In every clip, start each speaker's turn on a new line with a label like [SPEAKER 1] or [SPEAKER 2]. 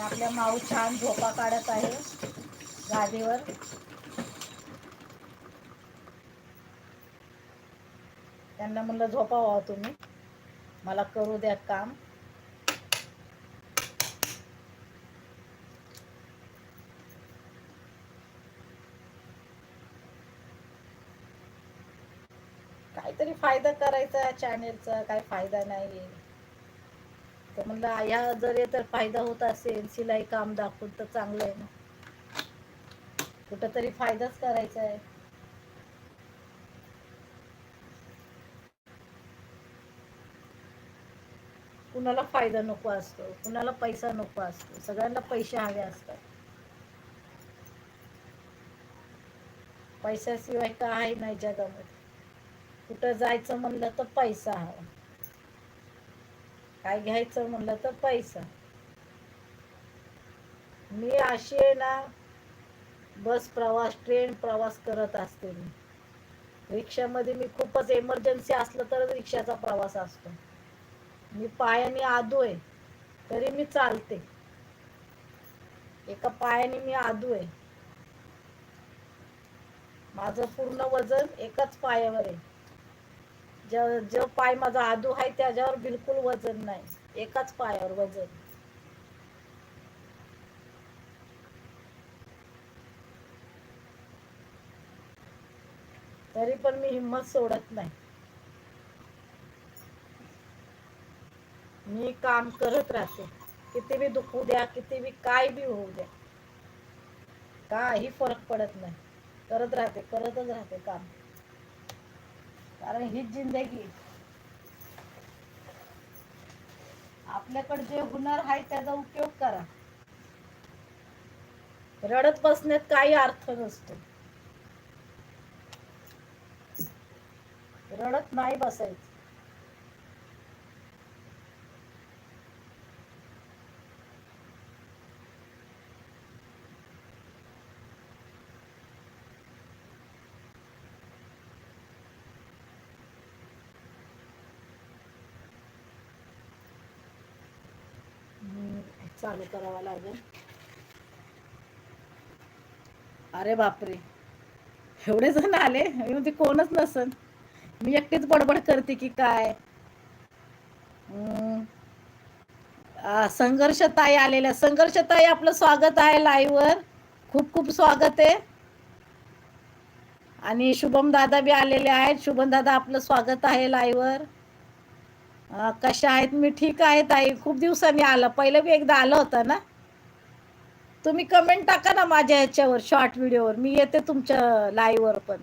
[SPEAKER 1] आपल्या माऊ छान झोपा काढत आहे. गादीवर. त्यांना म्हणलं झोपा व्हा तुम्ही. मला करू द्या काम. काहीतरी फायदा करायचा चॅनेलचा काही फायदा नाही. तर म्हणलं या जर तर फायदा होत असेल शिलाई काम दाखवून तर चांगलं आहे ना. कुठंतरी फायदाच करायचा आहे. कुणाला फायदा नको असतो कुणाला पैसा नको असतो सगळ्यांना पैसे हवे असतात. पैशाशिवाय काय नाही जगामध्ये. कुठं जायचं म्हणलं तर पैसा हवा. काय घ्यायचं म्हणलं तर पैसा. मी अशी आहे ना बस प्रवास ट्रेन प्रवास करत असते मी. रिक्षामध्ये मी खूपच इमर्जन्सी असलं तर रिक्षाचा प्रवास असतो. मी पायाने आदू आहे तरी मी चालते. एका पायाने मी आदू आहे. माझं पूर्ण वजन एकाच पायावर आहे. जो जो पाय माझा आदू आहे त्याच्यावर बिलकुल वजन नाही. एकाच पायावर वजन. तरी पण मी हिंमत सोडत नाही. मी काम करत राहते. किती बी दुखू द्या किती बी काय बी होऊ द्या. काही फरक पडत नाही. करत राहते करतच राहते काम. कारण हीच जिंदगी. आपल्याकडे जे हुनर आहे त्याचा उपयोग करा. रडत बसण्यात काही अर्थ नसतो. रडत नाही बसायचं. चालू करावा लागेल. अरे बापरे. एवढे जण आले? ते कोणच नसन. मी एकटीच बडबड करते की काय? हम्म. संघर्ष ताई आलेल्या. संघर्ष ताई आपलं स्वागत आहे लाईव्हवर खूप खूप स्वागत आहे. आणि शुभम दादा बी आलेले आहेत. शुभम दादा आपलं स्वागत आहे लाईव्हवर कशा आहेत? मी ठीक आहे ताई. खूप दिवसांनी आलं. पहिलं बी एकदा आलं होतं ना? तुम्ही कमेंट टाका ना माझ्या ह्याच्यावर शॉर्ट व्हिडिओवर मी येते तुमच्या लाईव्हवर पण.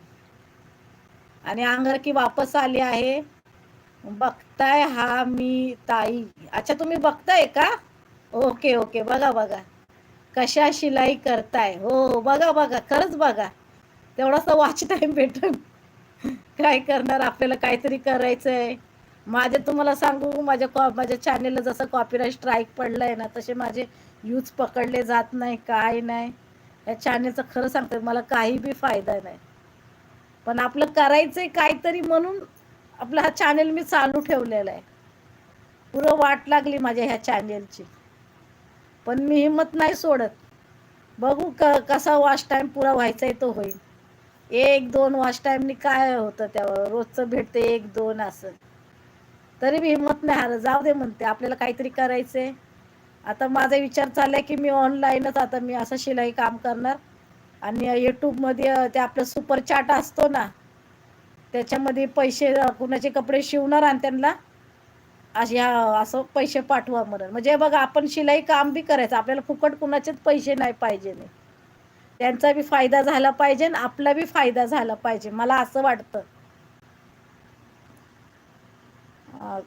[SPEAKER 1] आणि अंगरकी वापस आली आहे. बघताय हा मी ताई. अच्छा तुम्ही बघताय का? ओके ओके बघा बघा. कशा शिलाई करताय? हो बघा बघा. खरंच बघा. तेवढासा वॉच टाईम भेटून. काय करणार? आपल्याला काहीतरी करायचं आहे माझे तुम्हाला सांगू माझ्या कॉ माझ्या चॅनेलला जसं कॉपीराईट स्ट्राईक पडलं आहे ना तसे माझे यूज पकडले जात नाही काय नाही. या चॅनेलचं खरं सांगते मला काही बी फायदा नाही. पण आपलं करायचं आहे काहीतरी म्हणून आपला हा चॅनेल मी चालू ठेवलेला आहे. पुरं वाट लागली माझ्या ह्या चॅनेलची पण मी हिंमत नाही सोडत. बघू क कसा वॉश टाईम पुरा व्हायचा आहे तो होईल. एक दोन वॉच टाईमनी काय होतं त्यावर? रोजचं भेटते एक दोन असं. तरी मी हिंमत नाही हार जाऊ दे म्हणते आपल्याला काहीतरी करायचं आहे आता माझा विचार चाललाय की मी ऑनलाईनच आता मी असं शिलाई काम करणार. आणि यूट्यूबमध्ये ते आपलं सुपर चाट असतो ना त्याच्यामध्ये पैसे कुणाचे कपडे शिवणार आणि त्यांना अशा असं पैसे पाठवा म्हणून. म्हणजे बघा आपण शिलाई काम बी करायचं. आपल्याला फुकट कुणाचेच पैसे नाही पाहिजे नाही त्यांचा बी फायदा झाला पाहिजे आणि आपला बी फायदा झाला पाहिजे. मला असं वाटतं.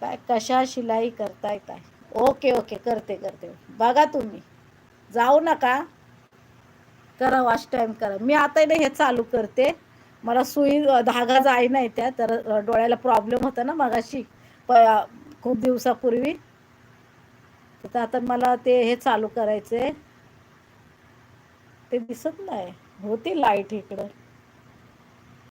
[SPEAKER 1] काय कशा शिलाई करताय काय? ओके ओके करते करते. बघा तुम्ही. जाऊ नका. करा वॉच टाईम करा. मी आता ना हे चालू करते. मला सुई धागा जाई नाही त्या तर डोळ्याला प्रॉब्लेम होता ना मगाशी. प खूप दिवसापूर्वी. तर आता मला ते हे चालू करायचे ते दिसत नाही. होती लाइट इकडं.